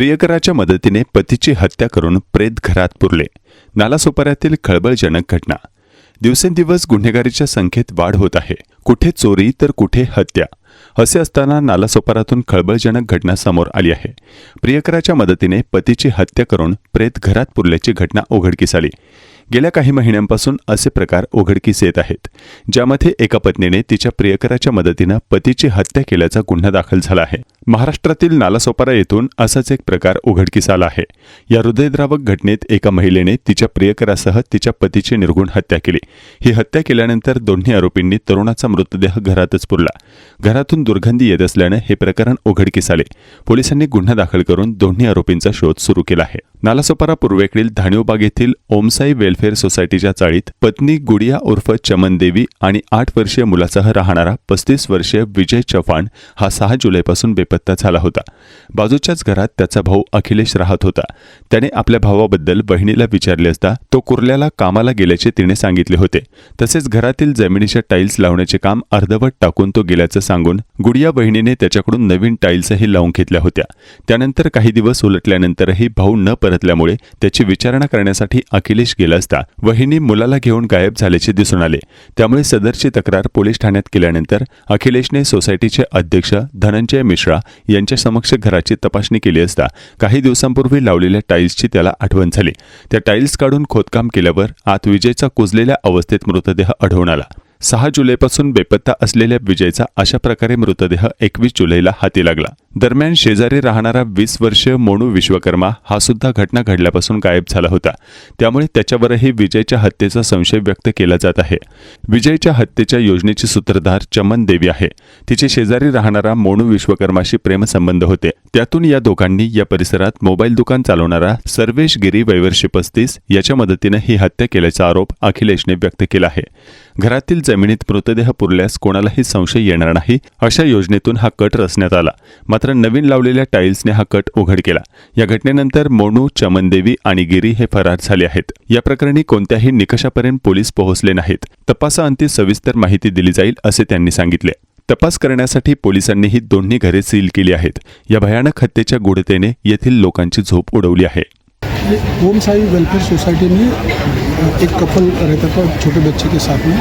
प्रियकराच्या मदतीने पतीची हत्या करून प्रेत घरात पुरले. नालासोपाऱ्यातील खळबळजनक घटना. दिवसेंदिवस गुन्हेगारीच्या संख्येत वाढ होत आहे. कुठे चोरी तर कुठे हत्या. असे असताना नालासोपारातून खळबळजनक घटना समोर आली आहे. प्रियकराच्या मदतीने पतीची हत्या करून प्रेत घरात पुरल्याची घटना उघडकीस आली. गेल्या काही महिन्यांपासून असे प्रकार उघडकीस येत आहेत. ज्यामध्ये एका पत्नीने तिच्या प्रियकराच्या मदतीनं पतीची हत्या केल्याचा गुन्हा दाखल झाला आहे. महाराष्ट्रातील नालासोपारा येथून असाच एक प्रकार उघडकीस आला आहे. या हृदयद्रावक घटनेत एका महिलेने तिच्या प्रियकरासह तिच्या पतीची निर्गुण हत्या केली. ही हत्या केल्यानंतर दोन्ही आरोपींनी तरुणाचा मृतदेह घरातच पुरला. घरातून दुर्गंधी येत असल्यानं हे प्रकरण उघडकीस आले. पोलिसांनी गुन्हा दाखल करून दोन्ही आरोपींचा शोध सुरू केला आहे. नालासोपारा पूर्वेकडील धाणिवबाग येथील ओमसाई वेलफेअर सोसायटीच्या चाळीत पत्नी गुडिया उर्फ चमन देवी आणि आठ वर्षीय मुलासह राहणारा पस्तीस वर्षीय विजय चव्हाण हा सहा जुलैपासून बेपत्ता झाला होता. बाजूच्याच घरात त्याचा भाऊ अखिलेश राहत होता. त्याने आपल्या भावाबद्दल बहिणीला विचारले असता तो कुर्ल्याला कामाला गेल्याचे तिने सांगितले होते. तसेच घरातील जमिनीच्या टाईल्स लावण्याचे काम अर्धवट टाकून तो गेल्याचं सांगून गुडिया बहिणीने त्याच्याकडून नवीन टाईल्सही लावून घेतल्या होत्या. त्यानंतर काही दिवस उलटल्यानंतरही भाऊ न परतल्यामुळे त्याची विचारणा करण्यासाठी अखिलेश गेला असता वहिनी मुलाला घेऊन गायब झाल्याचे दिसून आले. त्यामुळे सदरची तक्रार पोलीस ठाण्यात केल्यानंतर अखिलेशने सोसायटीचे अध्यक्ष धनंजय मिश्रा यांच्या समक्ष घराची तपासणी केली असता काही दिवसांपूर्वी लावलेल्या टाईल्सची त्याला आठवण झाली. त्या टाईल्स काढून खोदकाम केल्यावर आत विजयचा कुजलेल्या अवस्थेत मृतदेह आढळून आला. सहा जुलैपासून बेपत्ता असलेल्या विजयचा अशा प्रकारे मृतदेह एकवीस जुलैला हाती लागला. दरम्यान शेजारी राहणारा वीस वर्षीय मोनू विश्वकर्मा हा सुद्धा घटना घडल्यापासून गायब झाला होता. त्यामुळे त्याच्यावरही विजयच्या हत्येचा संशय व्यक्त केला जात आहे. विजयच्या हत्येच्या योजनेची सूत्रधार चमन देवी आहे. तिचे शेजारी राहणारा मोनू विश्वकर्माशी प्रेमसंबंध होते. त्यातून या दोघांनी या परिसरात मोबाईल दुकान चालवणारा सर्वेश गिरी वैवर्षी पस्तीस याच्या मदतीनं ही हत्या केल्याचा आरोप अखिलेशने व्यक्त केला आहे. घरातील जमिनीत मृतदेह पुरल्यास कोणालाही संशय येणार नाही अशा योजनेतून हा कट रचण्यात आला. मात्र नवीन लावलेल्या टाईल्सने हा कट उघड केला. या घटनेनंतर मोनू चमनदेवी आणि गिरी हे फरार झाले आहेत. या प्रकरणी कोणत्याही निकषापर्यंत पोलीस पोहोचले नाहीत. तपासाअंती सविस्तर माहिती दिली जाईल असे त्यांनी सांगितले. तपास करण्यासाठी पोलिसांनी ही दोन्ही घरे सील केली आहेत. या भयानक हत्येच्या गुढतेने येथील लोकांची झोप उडवली आहे. ओम साई वेलफेयर सोसाइटी में एक कपल रहता था छोटे बच्चे के साथ में.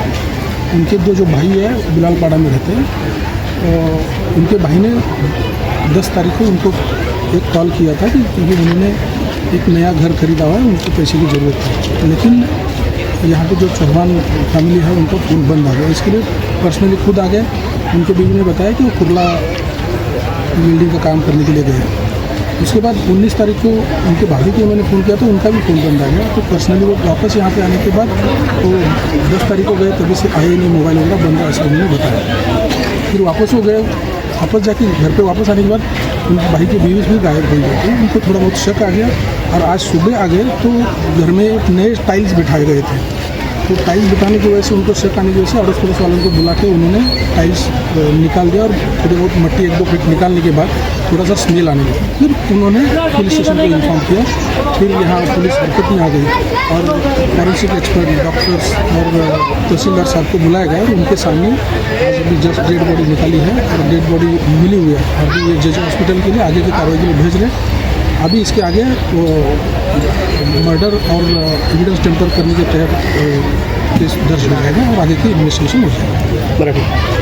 उनके दो जो भाई है बिलालपाड़ा में रहते हैं उनके भाई ने 10 तारीख को उनको एक कॉल किया था कि क्योंकि उन्होंने एक नया घर खरीदा हुआ है, उनको पैसे की ज़रूरत है लेकिन यहाँ पे जो चौहान फैमिली है, उनका फ़ोन बंद आ गया। इसके लिए पर्सनली खुद आ गए। उनके बीवी ने बताया कि वो कुरला बिल्डिंग का काम करने के लिए गए। उसके बाद 19 तारीख को उनके भाभी को मैंने फ़ोन किया तो उनका भी फ़ोन बंद आ गया। तो पर्सनली वो वापस यहाँ पे आने के बाद वो दस तारीख को गए, तभी से आए नहीं, मोबाइल वगैरह बंद ऐसा उन्होंने बताया। फिर वापस वो गए। वापस जाके घर पे वापस आने के बाद भाई की बीवी भी गायब हो गई थी। उनको थोड़ा बहुत शक आ गया। और आज सुबह आ गए तो घर में नए टाइल्स बिठाए गए थे। तो टाइल्स बिठाने की वजह से, उनको शक आने की वजह से अड़ोस पड़ोस वालों को बुला के उन्होंने टाइल्स निकाल दिया और थोड़ी बहुत मट्टी एक दो फीट निकालने के बाद थोड़ा सा स्मेल आने लगा। फिर उन्होंने पुलिस स्टेशन को इन्फॉर्म किया। फिर यहाँ पुलिस हरकत में आ गई और फॉरेंसिक एक्सपर्ट, डॉक्टर्स और तहसीलदार साहब को बुलाया गया और उनके सामने अभी जस्ट डेड बॉडी निकाली है और डेड बॉडी मिली हुई है। अभी ये जे हॉस्पिटल के लिए आगे की कार्रवाई के लिए भेज रहे हैं। अभी इसके आगे वो मर्डर और एविडेंस टेम्पर करने के तहत केस दर्ज हो जाएगा और आगे की इन्वेस्टिगेशन हो जाएगा।